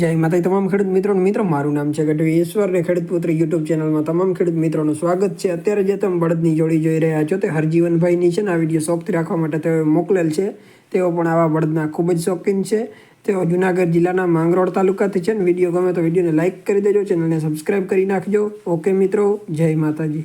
જય માતા તમામ ખેડૂત મિત્રોનું, મિત્રો, મારું નામ છે ગઢવી ઈશ્વર ને ખેડૂત પુત્ર યુટ્યુબ ચેનલમાં તમામ ખેડૂત મિત્રોનું સ્વાગત છે. અત્યારે જે તમે બળદની જોડી જોઈ રહ્યા છો તે હરજીવનભાઈની છે ને, આ વીડિયો શોખથી રાખવા માટે તેઓએ મોકલેલ છે. તેઓ પણ આવા બળદના ખૂબ જ શોખીન છે. તેઓ જુનાગઢ જિલ્લાના માંગરોળ તાલુકાથી છે ને, વીડિયો ગમે તો વિડીયોને લાઇક કરી દેજો, ચેનલને સબસ્ક્રાઈબ કરી નાખજો. ઓકે મિત્રો, જય માતાજી.